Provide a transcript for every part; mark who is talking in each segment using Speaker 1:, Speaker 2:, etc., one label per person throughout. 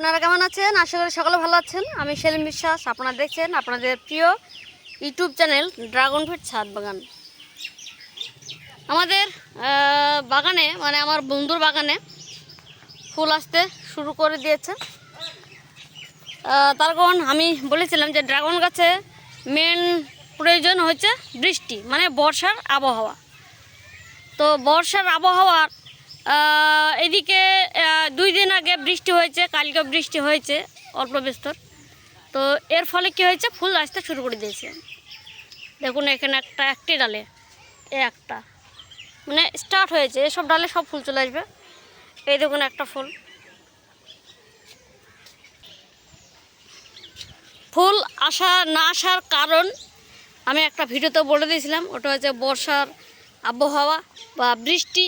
Speaker 1: আপনারা কেমন আছেন? আশা করি সকলে ভালো আছেন। আমি সেলিম বিশ্বাস, আপনারা দেখছেন আপনাদের প্রিয় ইউটিউব চ্যানেল ড্রাগন ফ্রুট ছাদ বাগান। আমাদের বাগানে মানে আমার বন্ধুর বাগানে ফুল আসতে শুরু করে দিয়েছে। তার কারণ আমি বলেছিলাম যে ড্রাগন গাছে মেন প্রয়োজন হচ্ছে বৃষ্টি মানে বর্ষার আবহাওয়া। তো বর্ষার আবহাওয়ার এদিকে দুই দিন আগে বৃষ্টি হয়েছে কালকে বৃষ্টি হয়েছে, অল্প বিস্তর। তো এর ফলে কি হয়েছে? ফুল আসতে শুরু করে দিয়েছে। দেখুন, এখানে একটা একটি ডালে, এ একটা। মানে স্টার্ট হয়েছে, এসব ডালে সব ফুল চলে আসবে। এই দেখুন একটা ফুল। ফুল আসা, না আসার কারণ আমি একটা ভিডিওতে বলে দিয়েছিলাম। ওটা হচ্ছে বর্ষার আবহাওয়া বা বৃষ্টি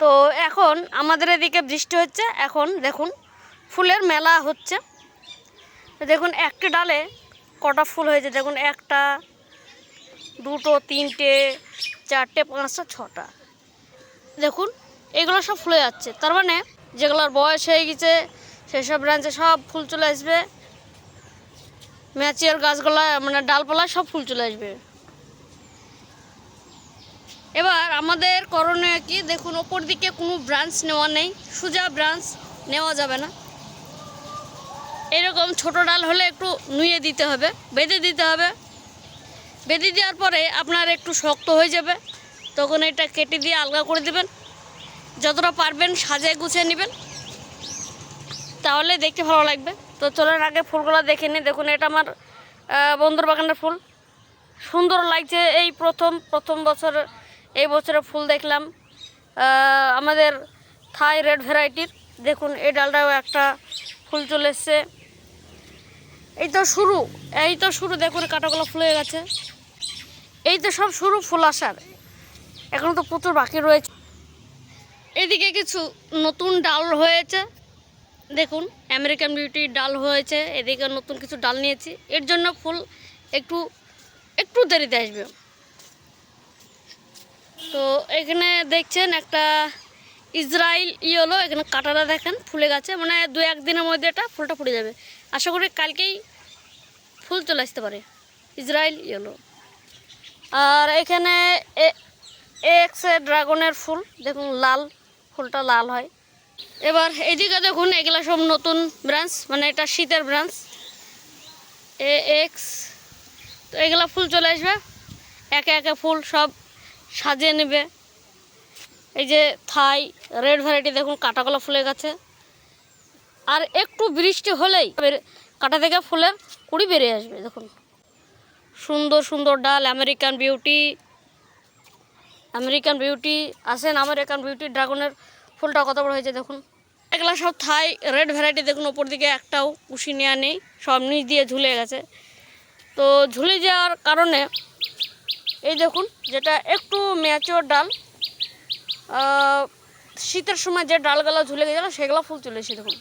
Speaker 1: তো এখন আমাদের এদিকে বৃষ্টি হচ্ছে। এখন দেখুন, ফুলের মেলা হচ্ছে। দেখুন, একটি ডালে কটা ফুল হয়েছে। দেখুন, একটা, দুটো, তিনটে, চারটে, পাঁচটা, ছটা। দেখুন, এগুলো সব ফুলে যাচ্ছে। তার মানে যেগুলোর বয়স হয়ে গেছে, সেসব ব্রাঞ্চে সব ফুল চলে আসবে। ম্যাচিয়ার গাছগুলা মানে ডালপালা সব ফুল চলে আসবে। এবার আমাদের করণীয় কি? দেখুন ওপর দিকে কোনো ব্রাঞ্চ নেওয়া নেই। সোজা ব্রাঞ্চ নেওয়া যাবে না। এরকম ছোট ডাল হলে একটু নুয়ে দিতে হবে বেঁধে দিতে হবে। বেঁধে দেওয়ার পরে আপনার একটু শক্ত হয়ে যাবে। তখন এটা কেটে দিয়ে আলগা করে দেবেন। যতটা পারবেন সাজায় গুছিয়ে নেবেন। তাহলে দেখতে ভালো লাগবে। তো চলার আগে ফুলগুলো দেখে নিই। দেখুন এটা আমার আহ, বন্ধুর বাগানের ফুল। সুন্দর লাগছে এই প্রথম প্রথম বছর এই বছরে ফুল দেখলাম। আমাদের থাই রেড ভ্যারাইটির। দেখুন, এই ডালটাও একটা ফুল চলে এসছে। এই তো শুরু, এই তো শুরু, দেখুন, কাটাগুলো ফুল হয়ে গেছে। এই তো সব শুরু, ফুল আসার। এখন তো প্রচুর বাকি রয়েছে। এদিকে কিছু নতুন ডাল হয়েছে। দেখুন, আমেরিকান বিউটি ডাল হয়েছে। এদিকে নতুন কিছু ডাল নিয়েছি। এর জন্য ফুল একটু একটু দেরিতে আসবে। তো এখানে দেখছেন একটা ইসরায়েল ইয়েলো এখানে কাটাটা দেখেন, ফুলে গেছে মানে দু একদিনের মধ্যে এটা ফুলটা ফুটে যাবে। আশা করি কালকেই ফুল চলে আসতে পারে ইসরায়েল ইয়েলো আর এখানে এক্স ড্রাগনের ফুল, দেখুন লাল, ফুলটা লাল হয়। এবার এদিকে দেখুন, এগুলা সব নতুন ব্রাঞ্চ মানে এটা শীতের ব্রাঞ্চ। এ, এক্স, তো এগুলা ফুল চলে আসবে, একে একে ফুল সব সাজিয়ে নেবে। এই যে থাই, রেড ভ্যারাইটি দেখুন কাটাগুলো ফুলে গেছে। আর একটু বৃষ্টি হলেই কাটা থেকে ফুলের কুড়ি বেরিয়ে আসবে, দেখুন। সুন্দর সুন্দর ডাল, আমেরিকান বিউটি আমেরিকান বিউটি, আসেন আমেরিকান বিউটি ড্রাগনের ফুলটা কত বড় হয়েছে, দেখুন। এগুলা সব থাই, রেড ভ্যারাইটি দেখুন, ওপর দিকে একটাও, কুশি নেওয়া নেই, সব নিচ দিয়ে ঝুলে গেছে। তো ঝুলে যাওয়ার কারণে এই দেখুন, যেটা একটু ম্যাচিওর ডাল শীতের সময় যে ডালগুলো ঝুলে গেছিল, সেগুলো ফুল চলে এসে দেখুন।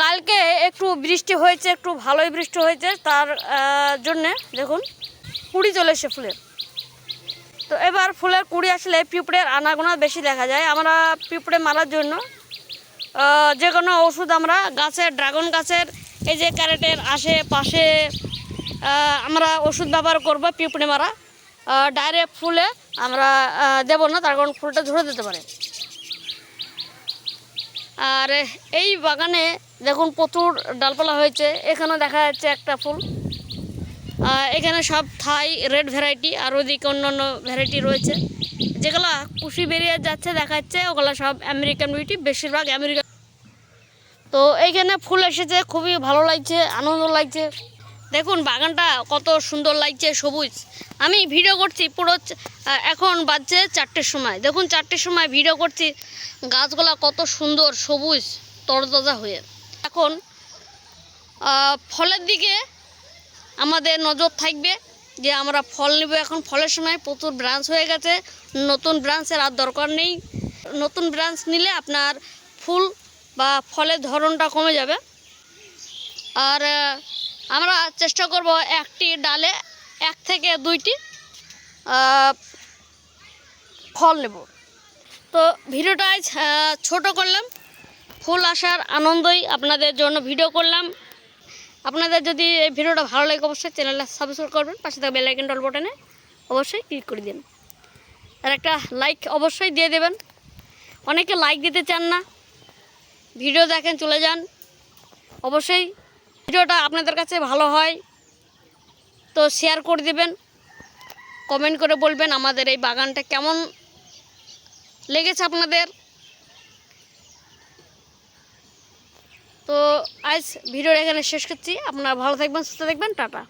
Speaker 1: কালকে একটু বৃষ্টি হয়েছে, একটু ভালোই বৃষ্টি হয়েছে, তার জন্যে, দেখুন, কুড়ি চলে এসে ফুলের। তো এবার ফুলের কুড়ি আসলে পিঁপড়ের আনাগোনা বেশি দেখা যায়। আমরা পিঁপড়ে মারার জন্য যে কোনো ওষুধ আমরা গাছের, ড্রাগন গাছের, এই যে ক্যারেটের আশেপাশে আমরা ওষুধ ব্যবহার করব পিঁপড়ে মারা। ডাইরেক্ট ফুলে আমরা দেবো না, তার কারণ ফুলটা ঝরে দিতে পারে। আর এই বাগানে দেখুন প্রচুর ডালপালা হয়েছে এখানে দেখা যাচ্ছে একটা ফুল। এখানে সব থাই, রেড ভ্যারাইটি আর ওদিকে অন্যান্য ভ্যারাইটি রয়েছে। যেগুলা কুশি বেরিয়ে যাচ্ছে, দেখা যাচ্ছে, ওগুলো সব আমেরিকান বিউটি, বেশিরভাগ আমেরিকান। তো এইখানে ফুল এসেছে, খুবই ভালো লাগছে, আনন্দ লাগছে। দেখুন, বাগানটা কত সুন্দর লাগছে, সবুজ। আমি ভিডিও করছি পুরো এখন বাজছে চারটের সময়। দেখুন, চারটের সময় ভিডিও করছি, গাছগুলা কত সুন্দর, সবুজ, তরতাজা হয়ে। এখন ফলের দিকে আমাদের নজর থাকবে যে আমরা ফল নেব। এখন ফলের সময় প্রচুর ব্রাঞ্চ হয়ে গেছে, নতুন ব্রাঞ্চের আর দরকার নেই। নতুন ব্রাঞ্চ নিলে আপনার ফুল বা ফলের ধরনটা কমে যাবে। আর আমরা চেষ্টা করব একটি ডালে এক থেকে দুইটি ফল নেব। তো ভিডিওটা ছোট করলাম। ফুল আসার আনন্দই আপনাদের জন্য ভিডিও করলাম। আপনাদের যদি এই ভিডিওটা ভালো লাগে অবশ্যই চ্যানেলটা সাবস্ক্রাইব করবেন, পাশে থাকা বেল আইকন ডল বটনে অবশ্যই ক্লিক করে দিন আর একটা লাইক অবশ্যই দিয়ে দেবেন। অনেকে লাইক দিতে চান না। ভিডিও দেখেন, চলে যান। অবশ্যই ভিডিওটা আপনাদের কাছে ভালো হয় তো শেয়ার করে দেবেন কমেন্ট করে বলবেন আমাদের এই বাগানটা কেমন লেগেছে আপনাদের। তো আজ ভিডিওটা এখানে শেষ করছি, আপনারা ভালো থাকবেন, সুস্থ থাকবেন, টাটা।